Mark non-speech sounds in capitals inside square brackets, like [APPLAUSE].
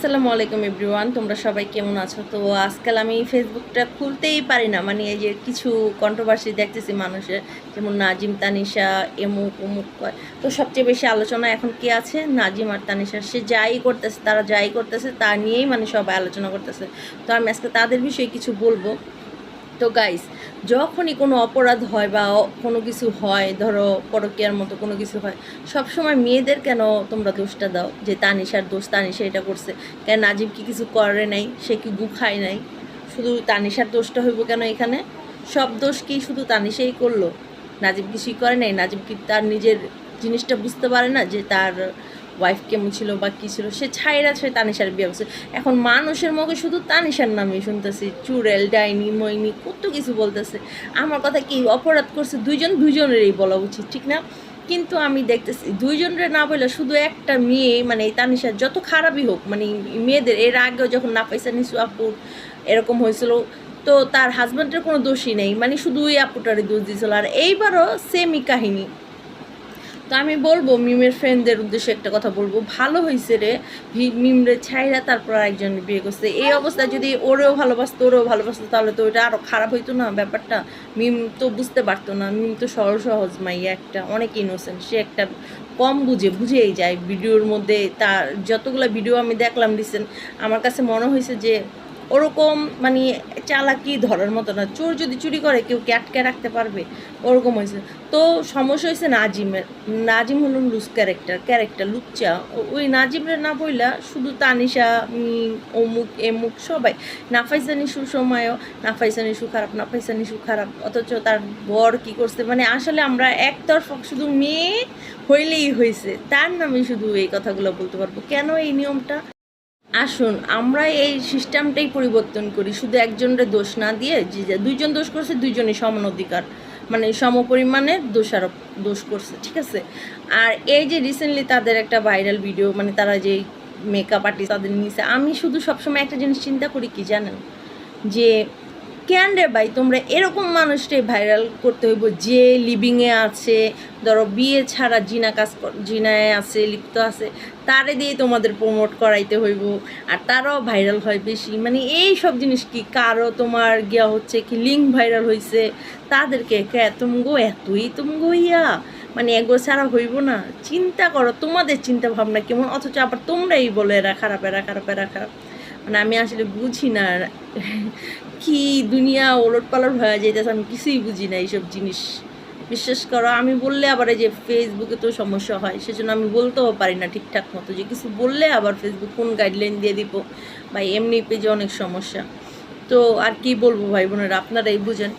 আসসালামু আলাইকুম এভরিওয়ান, তোমরা সবাই কেমন আছো? তো আজকাল আমি ফেসবুকটা খুলতেই পারি না মানে এই যে কিছু কন্ট্রোভার্সি দেখতেছি মানুষের, যেমন নাজিম, তানিশা এমুক উমুক তো সবচেয়ে বেশি আলোচনা এখন কে আছে? নাজিম আর তানিশা। সে যাই করতেছে, তারা যাই করতেছে, তা নিয়েই মানে সবাই আলোচনা করতেছে। তো আমি আজকে তাদের বিষয়ে কিছু বলব। তো গাইস যখনই কোনো অপরাধ হয় বা কোনো কিছু হয়, ধরো পরকীয়ার মতো কোনো কিছু হয় সব সময় মেয়েদের কেন তোমরা দোষটা দাও? যে তানিশার দোষ, তানিশা এটা করছে। কেন নাজিব কি কিছু করে নাই? সে কি গু খায় নাই? শুধু তানিশার দোষটা হইব কেন এখানে? সব দোষ কি শুধু তানিশাই করল? নাজিব কিছুই করে নাই? নাজিব কি তার নিজের জিনিসটা বুঝতে পারে না যে তার ওয়াইফ কেমন ছিল বা কী ছিল, সে ছাইরা সে তানিশার বিয়ে করছে এখন মানুষের মুখে শুধু তানিশার নামই শুনতেছি। চুরেল ডাইনি, মইনি, কত কিছু বলতেছে। আমার কথা কি অপরাধ করছে, দুইজন দুইজনেরই বলা উচিত, ঠিক না? কিন্তু আমি দেখতেছি, দুইজনের না বলে শুধু একটা মেয়ে মানে এই তানিশার যত খারাপই হোক মানে মেয়েদের, এর আগেও যখন না পাইসা নিসু আপুর এরকম হয়েছিল, তো তার হাজব্যান্ডের কোনো দোষই নেই। মানে শুধু ওই আপুটারই দোষ দিয়েছিল। আর এইবারও সেমই কাহিনী। তো আমি বলব মিমের ফ্রেন্ডদের উদ্দেশ্যে একটা কথা বলব। ভালো হয়েছে রে মিমরে ছাইরা তারপর একজন বিয়ে করছে। এই অবস্থায় যদি ওরেও ভালোবাসতো ওরেও ভালোবাসতো, তাহলে তো ওইটা আরও খারাপ হইতো না ব্যাপারটা? মিম তো বুঝতে পারতো না। মিম তো সহজ সহজ মাইয়া একটা, অনেক ইনোসেন্ট সে একটা কম বুঝে, বুঝেই যায় ভিডিওর মধ্যে। তার যতগুলো ভিডিও আমি দেখলাম রিসেন্ট আমার কাছে মনে হয়েছে যে ওরকম মানে চালাকি ধরার মতো না। চোর যদি চুরি করে, কেউ কি আটকে রাখতে পারবে, ওরকম হয়েছে। তো সমস্যা হয়েছে নাজিমের নাজিম হলো লুজ ক্যারেক্টার ক্যারেক্টার লুচ্চা। ওই নাজিমের না বইলা শুধু তানিশা মিম অমুক, এমুক সবাই। নাফাইসা নিশু সময়ও নাফাইসা নিশু খারাপ নাফাইসা নিশু খারাপ। অথচ তার বর কি করছে? মানে আসলে আমরা একতরফা শুধু মেয়ে হইলেই হয়েছে। তার নামে শুধু এই কথাগুলো বলতে পারব। কেন এই নিয়মটা? আসুন, আমরা এই সিস্টেমটাই পরিবর্তন করি। শুধু একজনের দোষ না দিয়ে যে দুইজন দোষ করছে, দুইজনই সমান অধিকার। মানে সম পরিমাণে দোষারোপ, দোষ করছে, ঠিক আছে? আর এই যে রিসেন্টলি তাদের একটা ভাইরাল ভিডিও মানে তারা যে মেকআপ আর্টিস্ট তাদের নিয়েছে আমি শুধু সবসময় একটা জিনিস চিন্তা করি কি জানেন? যে কেন রে ভাই, তোমরা এরকম মানুষটাই ভাইরাল করতে হইব যে লিভিংয়ে আছে, ধরো বিয়ে ছাড়া জিনা কাজ জিনায় আছে, লিপ্ত আছে, তারে দিয়ে তোমাদের প্রমোট করাইতে হইব। আর তারাও ভাইরাল হয় বেশি। মানে এই সব জিনিস কি কারও তোমার গিয়া হচ্ছে কি লিঙ্ক ভাইরাল হয়েছে তাদেরকে তুমগো এতই তুমগো ইয়া। মানে এগো ছাড়া হইব না। চিন্তা করো, তোমাদের চিন্তা ভাবনা কেমন? অথচ আবার তোমরাই বলো এরা খারাপ এরা খারাপ এরা খারাপ। মানে আমি আসলে বুঝি না [LAUGHS] কি দুনিয়া ওলট পালট হয়ে যাইতেছে, আমি কিছুই বুঝি না এইসব জিনিস। বিশ্বাস করো, আমি বললে আবার এই যে ফেসবুকে তো সমস্যা হয়, সেজন্য আমি বলতেও পারি না ঠিকঠাক মতো যে কিছু বললে আবার ফেসবুক কোন গাইডলাইন দিয়ে দিব বা এমনি পেজে অনেক সমস্যা। তো আর কি বলব ভাই বোনেরা, আপনারাই বুঝেন।